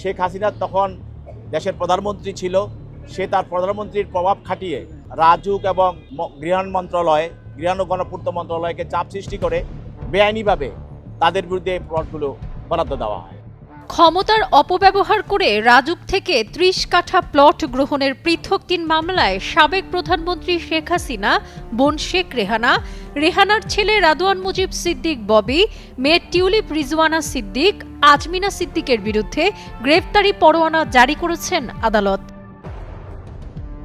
শেখ হাসিনা তখন দেশের প্রধানমন্ত্রী ছিল। সে তার প্রধানমন্ত্রীর প্রভাব খাটিয়ে রাজুক এবং গৃহায়ণ মন্ত্রণালয় গৃহায়ণ গণপূর্ত মন্ত্রণালয়কে চাপ সৃষ্টি করে বেআইনিভাবে তাদের বিরুদ্ধে এই প্লটগুলো বরাদ্দ দেওয়া হয়। ক্ষমতার অপব্যবহার করে রাজুক থেকে ত্রিশ কাঠা প্লট গ্রহণের পৃথক তিন মামলায় সাবেক প্রধানমন্ত্রী শেখ হাসিনা, বোন শেখ রেহানা, রেহানার ছেলে রাদওয়ান মুজিব সিদ্দিক ববি, মেয়ে টিউলিপ রিজওয়ানা সিদ্দিক, আজমিনা সিদ্দিকের বিরুদ্ধে গ্রেফতারি পরোয়ানা জারি করেছেন আদালত।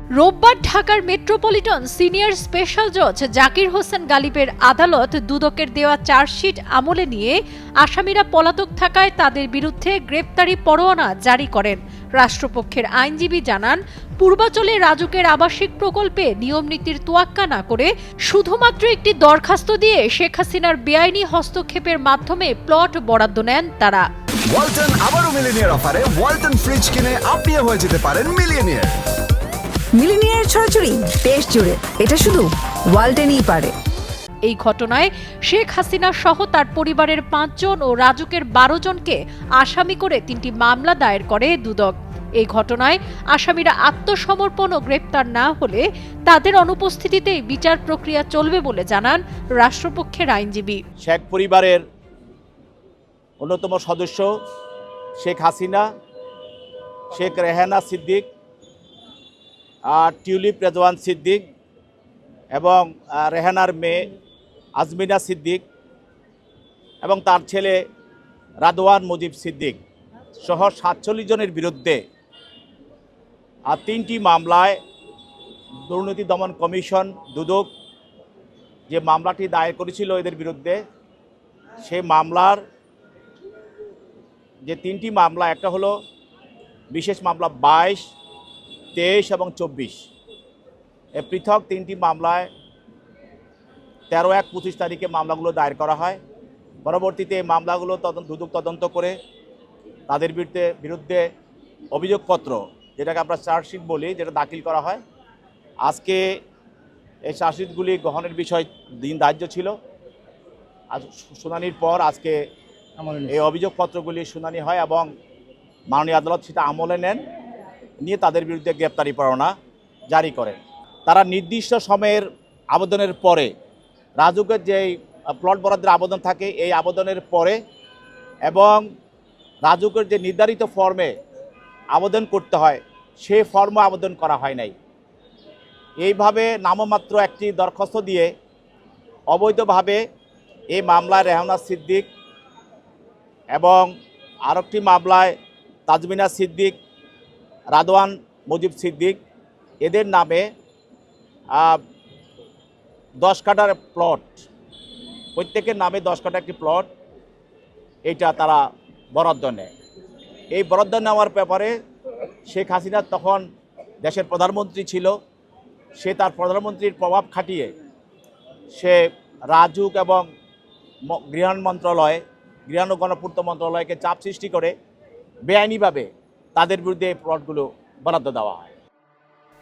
রোববার ঢাকার মেট্রোপলিটন সিনিয়র স্পেশাল জজ জাকির হোসেন গালিবের আদালত দুদকের দেওয়া চার্জশিট আমলে নিয়ে আসামিরা পলাতক থাকায় তাদের বিরুদ্ধে গ্রেপ্তারি পরোয়ানা জারি করেন। রাষ্ট্রপক্ষের আইনজীবী জানান, পূর্বাচলে রাজুকের আবাসিক প্রকল্পে নিয়ম নীতির তোয়াক্কা না করে শুধুমাত্র একটি দরখাস্ত দিয়ে শেখ হাসিনার বেআইনি হস্তক্ষেপের মাধ্যমে প্লট বরাদ্দ নেন তারা। ওয়ালটন আবারও মিলিনিয়ার অফারে, ওয়ালটন ফ্রিজ কিনে আপনিও হয়ে যেতে পারেন মিলিয়নিয়ার। মিলিনিয়ার ছড়াছড়ি দেশ জুড়ে। এটা শুধু ওয়ালটেনই পারে। এই ঘটনায় শেখ হাসিনা সহ তার পরিবারের পাঁচজন ও রাজুকের বারো জনকে আসামি করে তিনটি মামলা দায়ের করে দুদক। এই ঘটনায় আসামিরা আত্মসমর্পণ ও গ্রেপ্তার না হলে তাদের অনুপস্থিতিতেই বিচার প্রক্রিয়া চলবে বলে জানান রাষ্ট্রপক্ষের আইনজীবী। শেখ পরিবারের অন্যতম সদস্য শেখ হাসিনা শেখ রেহানা সিদ্দিক টিউলিপ রেজওয়ান সিদ্দিক এবং রেহানার মেয়ে আজমিনা সিদ্দিক এবং তার ছেলে রাদওয়ান মুজিব সিদ্দিক সহ সাতচল্লিশ জনের বিরুদ্ধে আর তিনটি মামলায় দুর্নীতি দমন কমিশন দুদক যে মামলাটি দায়ের করেছিল এদের বিরুদ্ধে সেই মামলার যে তিনটি মামলা, একটা হলো বিশেষ মামলা বাইশ তেইশ এবং চব্বিশ। এ পৃথক তিনটি মামলায় তেরো এক পঁচিশ তারিখে মামলাগুলো দায়ের করা হয়। পরবর্তীতে এই মামলাগুলো তদন্ত দুদক তদন্ত করে তাদের বিরুদ্ধে বিরুদ্ধে অভিযোগপত্র যেটাকে আমরা চার্জশিট বলি যেটা দাখিল করা হয়। আজকে এই চার্জশিটগুলি গ্রহণের বিষয় দিন ধার্য ছিল। আজ শুনানির পর আজকে এই অভিযোগপত্রগুলি শুনানি হয় এবং মাননীয় আদালত সেটা আমলে নেন। নিয়ে তাদের বিরুদ্ধে গ্রেপ্তারি পরোয়ানা জারি করেন তারা নির্দিষ্ট সময়ের আবেদনের পরে, রাজুকের যে প্লট বরাদ্দের আবেদন থাকে, এই আবেদনের পরে এবং রাজুকের যে নির্ধারিত ফর্মে আবেদন করতে হয় সেই ফর্মে আবেদন করা হয় নাই। এইভাবে নামমাত্র একটি দরখাস্ত দিয়ে অবৈধভাবে এই মামলায় রেহানা সিদ্দিক এবং আরেকটি মামলায় তাজমিনা সিদ্দিক রাদওয়ান, মুজিব সিদ্দিক, এদের নামে দশ কাটার প্লট প্রত্যেকের নামে দশ কাটা একটি প্লট এইটা তারা বরাদ্দ নেয়। এই বরাদ্দ নেওয়ার ব্যাপারে শেখ হাসিনা তখন দেশের প্রধানমন্ত্রী ছিল। সে তার প্রধানমন্ত্রীর প্রভাব খাটিয়ে সে রাজুক এবং গৃহায়ণ মন্ত্রণালয় গৃহায়ণ গণপূর্ত মন্ত্রণালয়কে চাপ সৃষ্টি করে বেআইনিভাবে তাদের বিরুদ্ধে প্লটগুলো বরাদ্দ দেওয়া হয়।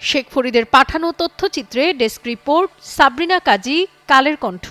শেখ ফরিদের পাঠানো তথ্যচিত্রে ডেস্ক রিপোর্ট, সাবরিনা কাজী, কালের কণ্ঠ।